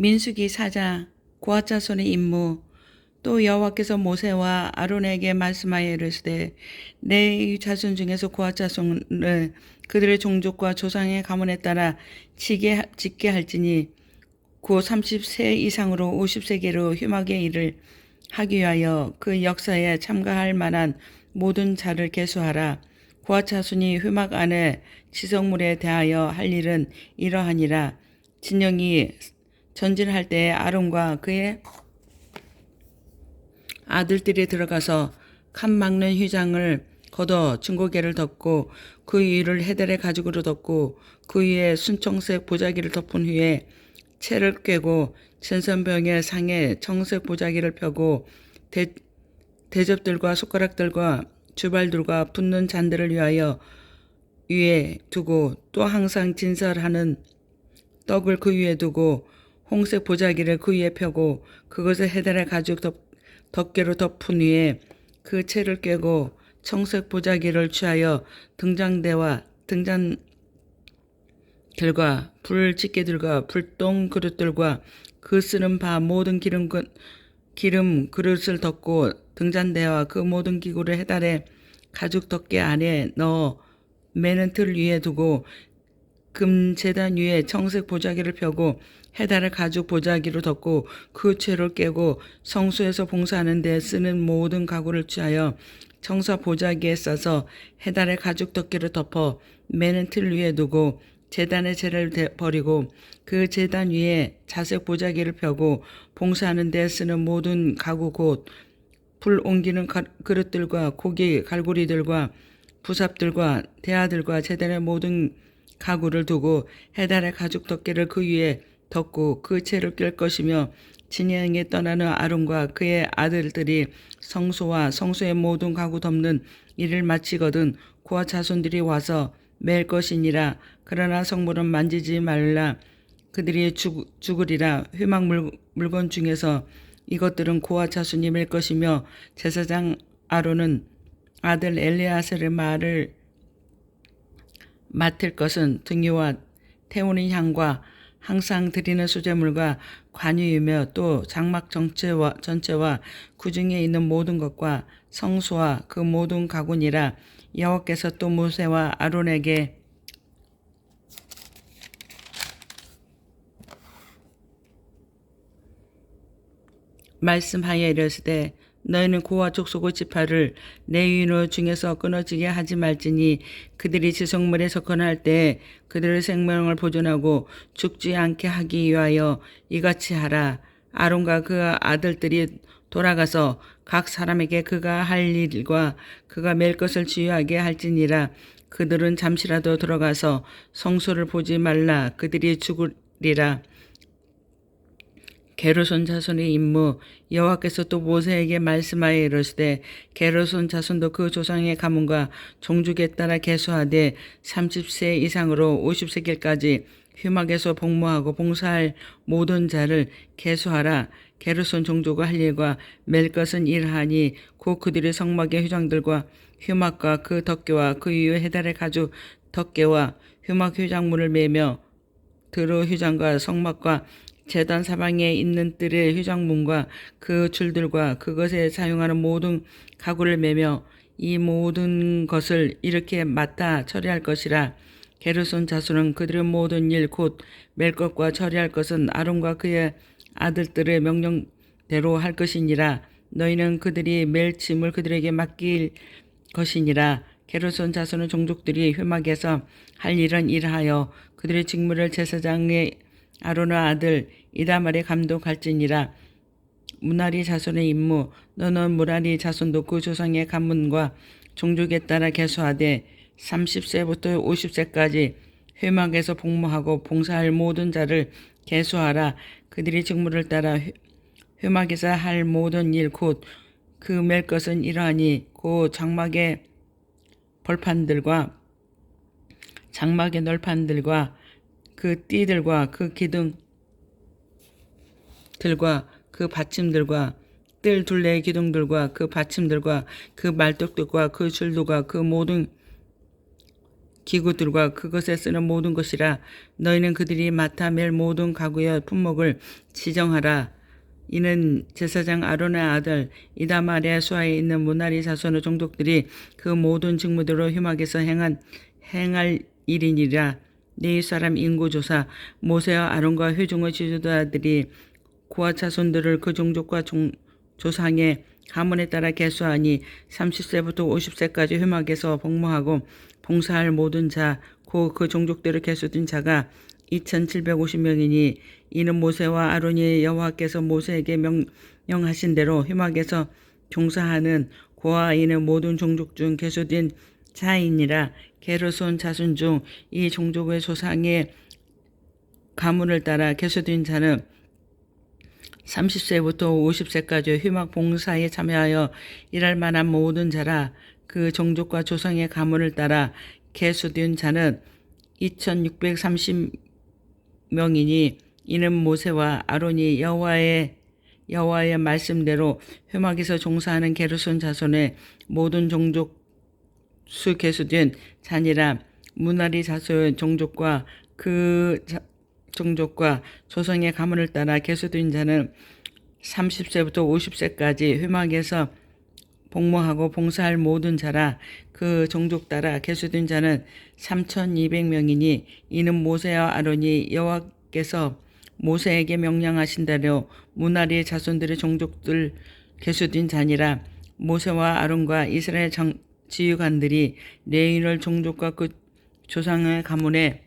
민수기 사자 고아자손의 임무 또 여호와께서 모세와 아론에게 말씀하여 이르시되 내 자손 중에서 고아자손을 그들의 종족과 조상의 가문에 따라 지게 짓게 할지니 고 30세 이상으로 50세계로 휘막의 일을 하기 위하여 그 역사에 참가할 만한 모든 자를 계수하라. 고아차순이 휘막 안에 지성물에 대하여 할 일은 이러하니라. 진영이 전진할 때에 아론과 그의 아들들이 들어가서 칸 막는 휘장을 걷어 증거계를 덮고 그 위를 헤달의 가죽으로 덮고 그 위에 순청색 보자기를 덮은 후에 채를 꿰고 전선병의 상에 청색 보자기를 펴고 대, 대접들과 숟가락들과 주발들과 붓는 잔들을 위하여 위에 두고 또 항상 진설하는 떡을 그 위에 두고 홍색 보자기를 그 위에 펴고 그것을 해달의 가죽 덮, 덮개로 덮은 위에 그 채를 꿰고 청색 보자기를 취하여 등장대와 등잔 들과 불집게들과 불똥 그릇들과 그 쓰는 바 모든 기름, 그- 기름 그릇을 덮고 등잔대와 그 모든 기구를 해달에 가죽 덮개 안에 넣어 매는 틀 위에 두고 금 재단 위에 청색 보자기를 펴고 해달을 가죽 보자기로 덮고 그 채를 깨고 성수에서 봉사하는 데 쓰는 모든 가구를 취하여 청사 보자기에 싸서 해달의 가죽 덮개를 덮어 매는 틀 위에 두고 재단의 재를 대- 버리고 그 재단 위에 자색 보자기를 펴고 봉사하는 데 쓰는 모든 가구 곧 불 옮기는 가- 그릇들과 고기 갈고리들과 부삽들과 대하들과 재단의 모든 가구를 두고 해달의 가죽 덮개를 그 위에 덮고 그 채를 낄 것이며 진영에 떠나는 아론과 그의 아들들이 성소와 성소의 모든 가구 덮는 일을 마치거든 고아 자손들이 와서 맬 것이니라. 그러나 성물은 만지지 말라. 그들이 죽, 죽으리라. 회막 물, 물건 중에서 이것들은 고아 자손이 맬 것이며 제사장 아론은 아들 엘리아셀의 말을 맡을 것은 등유와 태우는 향과 항상 드리는 수제물과 관유이며 또 장막 전체와 전체와 그 중에 있는 모든 것과 성수와 그 모든 가군이라 여호와께서 또 모세와 아론에게 말씀하여 이르시되 너희는 고와 족속의 지파를 내 유인호 중에서 끊어지게 하지 말지니 그들이 지성물에 접근할 때 그들의 생명을 보존하고 죽지 않게 하기 위하여 이같이 하라. 아론과 그 아들들이 돌아가서 각 사람에게 그가 할 일과 그가 맬 것을 지휘하게 할지니라. 그들은 잠시라도 들어가서 성소를 보지 말라. 그들이 죽으리라 게르손 자손의 임무 여호와께서 또 모세에게 말씀하여 이르시되 게르손 자손도 그 조상의 가문과 종족에 따라 계수하되 30세 이상으로 50세길까지 휘막에서 복무하고 봉사할 모든 자를 계수하라. 게르손 종족의 할 일과 맬 것은 일하니 곧 그들의 성막의 휘장들과 휘막과 그 덮개와 그 위에 해달의 가죽 덮개와 휘막 휘장물을 매며 드로 휘장과 성막과 재단 사방에 있는 뜰의 휘장문과 그 줄들과 그것에 사용하는 모든 가구를 매며 이 모든 것을 이렇게 맡아 처리할 것이라. 게르손 자손은 그들의 모든 일곧맬 것과 처리할 것은 아론과 그의 아들들의 명령대로 할 것이니라. 너희는 그들이 맬 짐을 그들에게 맡길 것이니라. 게르손 자손의 종족들이 회막에서 할 일은 일하여 그들의 직무를 제사장의 아론의 아들 이다말의 감독할지니라. 무나리 자손의 임무 너는 무라리 자손도 그 조상의 가문과 종족에 따라 계수하되 30세부터 50세까지 회막에서 복무하고 봉사할 모든 자를 계수하라. 그들이 직무를 따라 회- 회막에서 할 모든 일 곧그맬 것은 이러하니 그 장막의 벌판들과 장막의 널판들과 그 띠들과 그 기둥들과 그 받침들과 뜰 둘레의 기둥들과 그 받침들과 그 말뚝들과 그 줄도가 그 모든 기구들과 그것에 쓰는 모든 것이라 너희는 그들이 맡아 맬 모든 가구의 품목을 지정하라. 이는 제사장 아론의 아들 이다말의 수하에 있는 문하리 자손의 종족들이 그 모든 직무대로 휴막에서 행한 행할 일이니라 네 사람 인구조사 모세와 아론과 회중의 지도자들이 고아 자손들을 그 종족과 종, 조상의 가문에 따라 계수하니 30세부터 50세까지 회막에서 복무하고 봉사할 모든 자, 고그 종족대로 계수된 자가 2,750명이니 이는 모세와 아론이 여호와께서 모세에게 명령하신 대로 회막에서 종사하는 고아 이는 모든 종족 중 계수된 자이니라 게르손 자손 중 이 종족의 조상의 가문을 따라 계수된 자는 30세부터 50세까지 휴막 봉사에 참여하여 일할 만한 모든 자라 그 종족과 조상의 가문을 따라 계수된 자는 2630명이니 이는 모세와 아론이 여호와의 여호와의 말씀대로 회막에서 종사하는 게르손 자손의 모든 종족 수 계수된 자니라 문하리 자손의 종족과 그 자, 종족과 조상의 가문을 따라 계수된 자는 30세부터 50세까지 회막에서 복무하고 봉사할 모든 자라 그 종족 따라 계수된 자는 3,200명이니 이는 모세와 아론이 여호와께서 모세에게 명령하신 대로 문하리 자손들의 종족들 계수된 자니라 모세와 아론과 이스라엘 정, 지휘관들이 레인을 종족과 그 조상의 가문에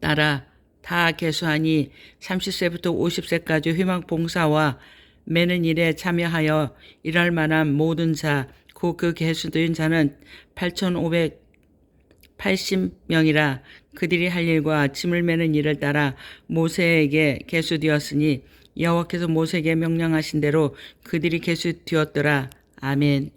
따라 다 계수하니 30세부터 50세까지 회막 봉사와 매는 일에 참여하여 일할 만한 모든 자, 그, 그 계수된 자는 8,580명이라 그들이 할 일과 짐을 매는 일을 따라 모세에게 계수되었으니 여호와께서 모세에게 명령하신 대로 그들이 계수되었더라. 아멘.